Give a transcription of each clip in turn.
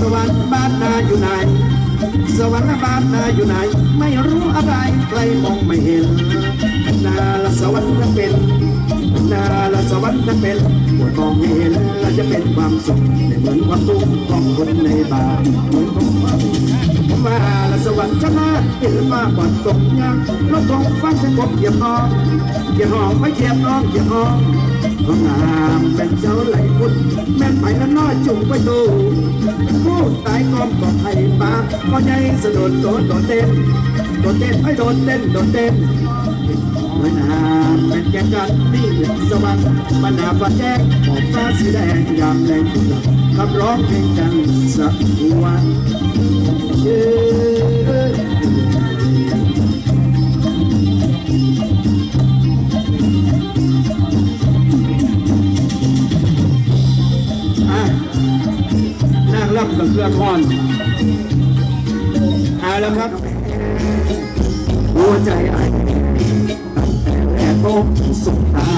สวรรค์บ้านนาอยู่ไหน สวรรค์บ้านนาอยู่ไหน ไม่รู้อะไรใครมองไม่เห็น นาละสวรรค์จะเป็น นาละสวรรค์จะเป็นปวดมองไม่เห็นและจะเป็นความสุขไม่เหมือนความทุกข์ของคนในบ้านเหมือนของเรา ว่าละสวรรค์ชนะเห็นมาก่อนตกยางรถของฟังจะกบเหยียบน้องเหยียบน้องไม่เหยียบน้องเหยียบน้องก็งามเป็นเจ้าไหลพุดแม่นไปแล้วน้อยจุ่มไปดูผู้ตายกอมบอกให้มาก็ใหญ่สะโดดโดดโดดเต้นโดดเต้นไอ้โดดเต้นโดดเต้น เมื่อนาเป็นแก่กันนี่สวรรค์บรรดาฟ้าแจ้งขอบฟ้าสีแดงยามแรงกข์ขับร้องเพลงกันสักวันเย้อะนั่งรับกับเครื่องคอนเอาแล้วครับ หัวใจไอ้ตั้งแต่แรก พบสุดตา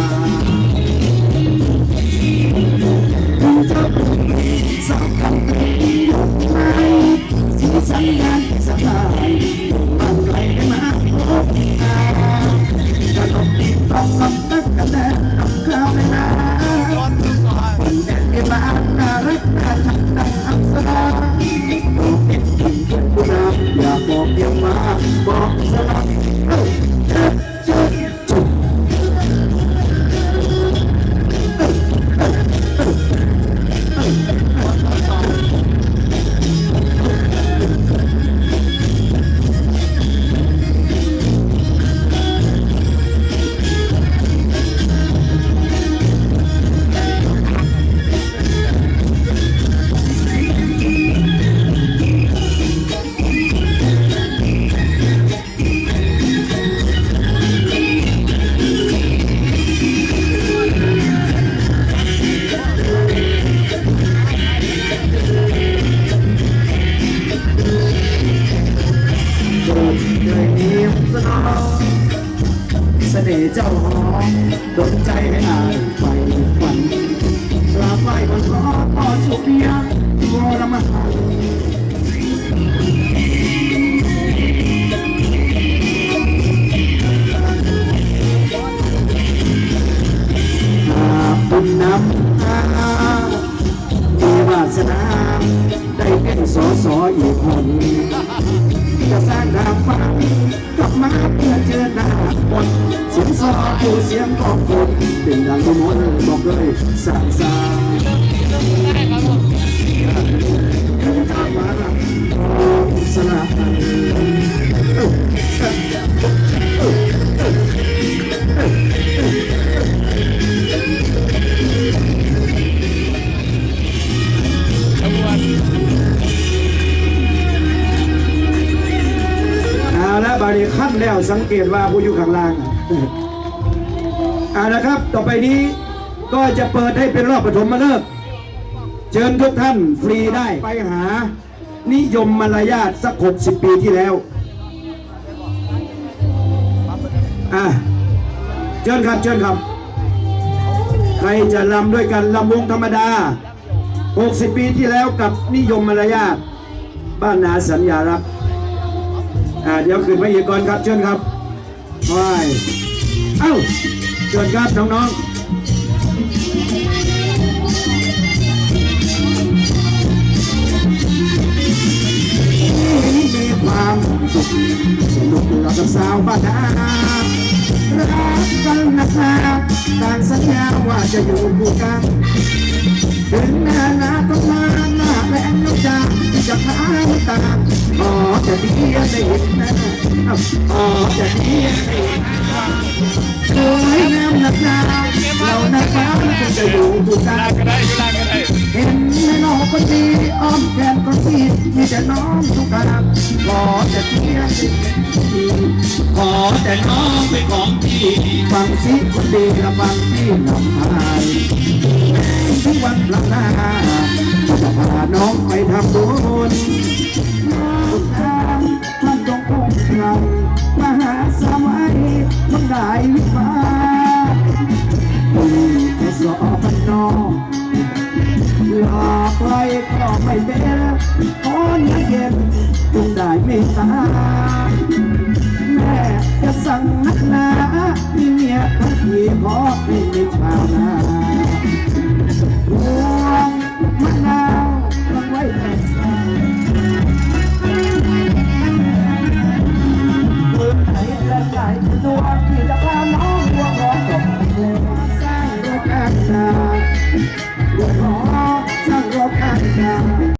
เราจะเป็นสาวกันยกไม้ที่สัญญาณสบายมันไกลมาพบตาจะต้องติดต้องกับตักกันแน่ข้าวไม่นานคนเด็กบ้านน่ารักน่าชักน่าอักษรโอ้เด็กกินเพื่อนผู้นอย่าบอกเพียงมาบอกสลับ เป็นดังทุมนบอกเลยสางสางทางมารับสลาเอาละบารีขั้นแล้วสังเกตว่าผู้อยู่ข้างล่าง เอาละครับ ต่อไปนี้ก็จะเปิดให้เป็นรอบปฐมฤกษ์เชิญทุกท่านฟรีได้ไปหา นิยมมารยาทสักหกสิบปีที่แล้วอะเชิญครับเชิญครับ ใครจะลำด้วยกันลำวงธรรมดา 60 ปีที่แล้วกับนิยมมารยาทบ้านนาสัญญารักอ่าเดี๋ยวขึ้นมาอีกก่อนครับเชิญครับว้ายเอ้า เชิญครับน้องๆมีความสุขสนุกเรากับสาวบ้านนารักกันนะครับต่างสัญญาว่าจะอยู่คู่กันถึงหน้าหนาต้องมาหน้าแรงน้ำจาจะพาตาอ๋อจะดีได้เห็นนะอ๋อจะดีได้เห็น สวยงามนักหนาเราหน้าฟ้าคงจะอยู่คู่กัน ก็ได้ก็ได้ก็ได้เห็นแม่น้องคนดีอ้อมแขนคนดีมีแต่น้องทุกการขอแต่เพียงขอแต่น้องเป็นของพี่ฟังสิคนดีละฟังพี่นำพายทุกวันลังนาจะพาน้องไปทำบุญน้องทางท่านจงคุ้มครองมหาสมัย มันได้วิฟ้าแค่สอพันนอกหลอกใครก็ไม่เป็นขอเนื้อเย็นจงได้เมตตาแม่จะสั่งนักหนาที่เมียทั้งทีขอให้ไม่ชาวนาพวงมะนาวต้องไว้แต่ใส่ปืนไหนจะใส่ตัวที่จะพา